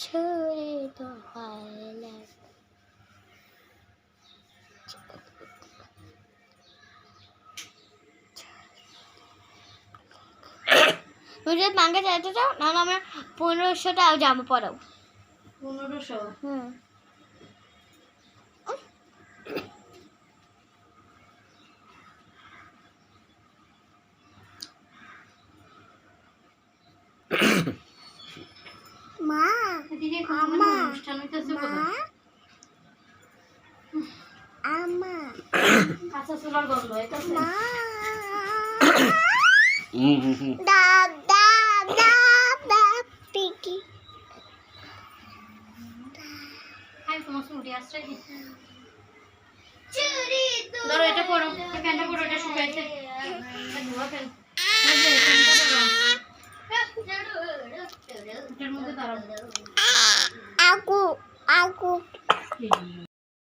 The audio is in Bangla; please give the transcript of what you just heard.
ছুঁয়ে তো তুমি যদি ব্যাংকে চাইতে চাও? নাহলে আমার পনেরোশো টাকা জামা পরাও পনেরোশো? হুম। মা আমা। আমা কাঁচা চুলার গন্ধ হইতেছে মা। দা দা দা দা পিকি। ধরো এটা এই প্যান্টটা পরো এটা শুকাইছে। ধোয়া ফেল 阿姑，阿姑。